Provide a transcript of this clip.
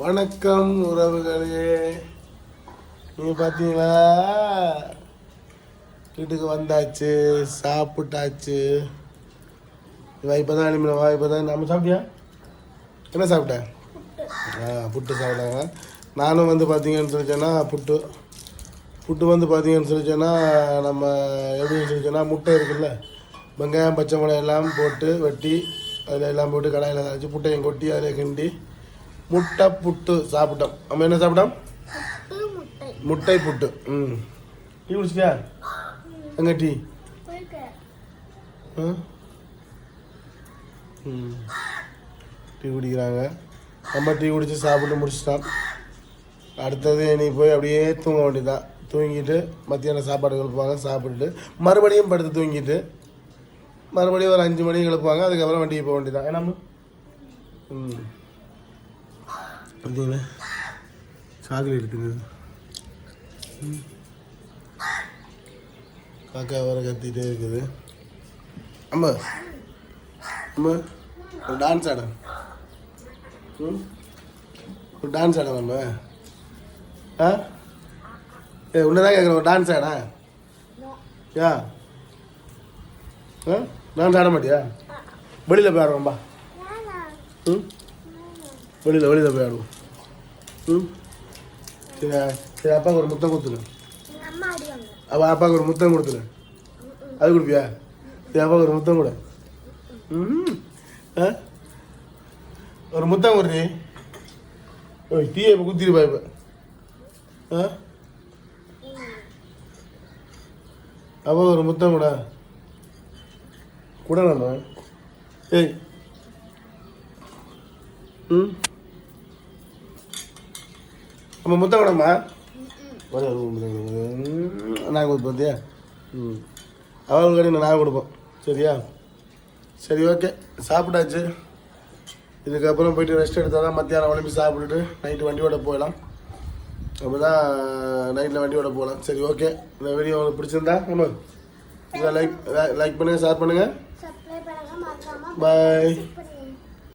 வணக்கம் உறவுகளே. நீங்கள் பார்த்தீங்களா வீட்டுக்கு வந்தாச்சு சாப்பிட்டாச்சு. இவா இப்போ தான் அனுப்பினவா இப்போ தான் நம்ம சாப்பிட்டியா? என்ன சாப்பிட்டேன் ஆ புட்டு சாப்பிட்டாங்க. நானும் வந்து பார்த்தீங்கன்னு சொல்லிச்சேன்னா புட்டு. புட்டு வந்து பார்த்தீங்கன்னு சொல்லிச்சேன்னா நம்ம எப்படின்னு சொல்லிச்சேன்னா முட்டை இருக்குல்ல? வெங்காயம் பச்சை மிளகாய் எல்லாம் போட்டு வெட்டி அதில் எல்லாம் போட்டு கடாயில் வச்சு புட்டையும் கொட்டி அதில் கிண்டி முட்டை புட்டு சாப்பிட்டோம். நம்ம என்ன சாப்பிட்டோம்? முட்டை புட்டு. ம். டீ குடிச்சிட்டியா? எங்க டீ? ம். டீ குடிக்கிறாங்க. நம்ம டீ குடிச்சு சாப்பிட்டு முடிச்சிட்டோம். அடுத்தது நீ போய் அப்படியே தூங்க வேண்டியதான் தூங்கிட்டு மத்தியானம் சாப்பாடு கொடுப்பாங்க சாப்பிட்டுட்டு மறுபடியும் படுத்து தூங்கிட்டு மறுபடியும் ஒரு அஞ்சு மணிக்கு எழுப்புவாங்க. அதுக்கப்புறம் வண்டிக்கு போக வேண்டியதான் ஏன்னா ம். பார்த்தீங்களா சாக்லேட் இருக்குது ம். காக்கா வர கத்திட்டே இருக்குது அம்மா அம்மா ஒரு டான்ஸ் ஆட ம் ஒரு டான்ஸ் ஆட நம்ம ஆ ஏ உன்னதான் கேட்குறேன் ஒரு டான்ஸ் ஆடா யா ஆ டான்ஸ் ஆட மாட்டியா வெளியில் போய் ஆடுவோம்பா ம் வெளியில் வெளியில் போய் ஆடுவோம். ம்? சரி சரி அப்பாவுக்கு ஒரு முத்தம் கொடுத்துரு. அவள் அப்பாவுக்கு ஒரு முத்தம் கொடுத்துரு. அது கொடுப்பியா? சரி அப்பாவுக்கு ஒரு முத்தம் கொடு. ம்? ஆ? ஒரு முத்தம் கொடுத்து ஓய் டீயை இப்போ குத்திருப்பா இப்போ. ஆ? அப்பா ஒரு முத்தம் கூட. கூட நம்ம ஏய். ம்? நம்ம முத்தம் கூடம்மா வர நாங்கள் கொடுப்போம் பார்த்தியா ம். அவள் கடையில் நாங்கள் கொடுப்போம் சரியா? சரி ஓகே. சாப்பிட்டாச்சு. இதுக்கப்புறம் போயிட்டு ரெஸ்ட் எடுத்தால் தான் மத்தியானம் உடம்பு சாப்பிட்டுட்டு நைட்டு வண்டியோட போயிடலாம் அப்போ தான் நைட்டில் வண்டியோட போகலாம். சரி ஓகே. இந்த வீடியோ உங்களுக்கு பிடிச்சிருந்தா நம்ம லைக் லைக் பண்ணுங்கள் ஷேர் பண்ணுங்கள் பாய்